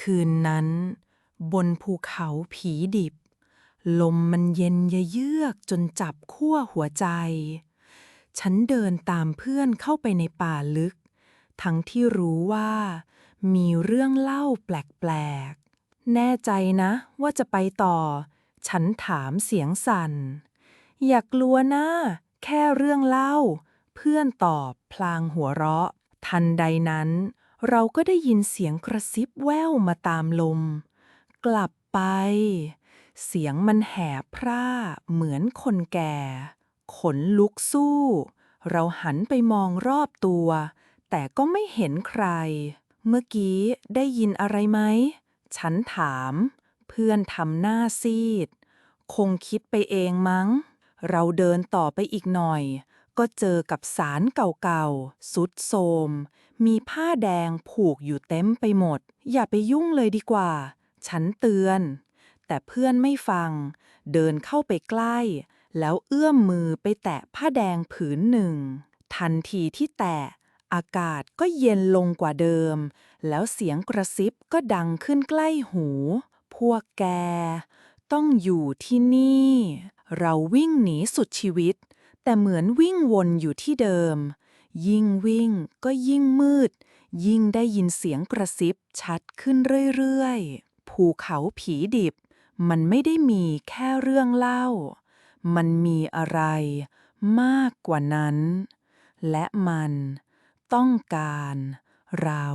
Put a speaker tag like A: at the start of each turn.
A: คืนนั้น บนภูเขาผีดิบ ลมมันเย็นเยือกจนจับขั้วหัวใจ ฉันเดินตามเพื่อนเข้าไปในป่าลึก ทั้งที่รู้ว่า มีเรื่องเล่าแปลกๆ แน่ใจนะว่าจะไปต่อ ฉันถามเสียงสั่น อย่ากลัวนะ แค่เรื่องเล่า เพื่อนตอบพลางหัวเราะ ทันใดนั้น เราก็ได้ยินเสียงกระซิบแว่วมาตามลม กลับไป เสียงมันแหบพร่าเหมือนคนแก่ ขนลุกสู้ เราหันไปมองรอบตัว แต่ก็ไม่เห็นใคร เมื่อกี้ได้ยินอะไรไหม ฉันถาม เพื่อนทำหน้าซีด คงคิดไปเองมั้ง เราเดินต่อไปอีกหน่อย ก็เจอกับสารเก่าๆสุดโทมมีผ้าแดงผูกอยู่เต็มไปหมด อย่าไปยุ่งเลยดีกว่า ฉันเตือน แต่เพื่อนไม่ฟัง เดินเข้าไปใกล้ แล้วเอื้อมมือไปแตะผ้าแดงผืนหนึ่ง ทันทีที่แตะ อากาศก็เย็นลงกว่าเดิม แล้วเสียงกระซิบก็ดังขึ้นใกล้หู พวกแก ต้องอยู่ที่นี่ เราวิ่งหนีสุดชีวิต แต่เหมือนวิ่งวนอยู่ที่เดิม ยิ่งวิ่งก็ยิ่งมืด ยิ่งได้ยินเสียงกระซิบชัดขึ้นเรื่อยๆ ภูเขาผีดิบ มันไม่ได้มีแค่เรื่องเล่า มันมีอะไรมากกว่านั้น และมันต้องการเรา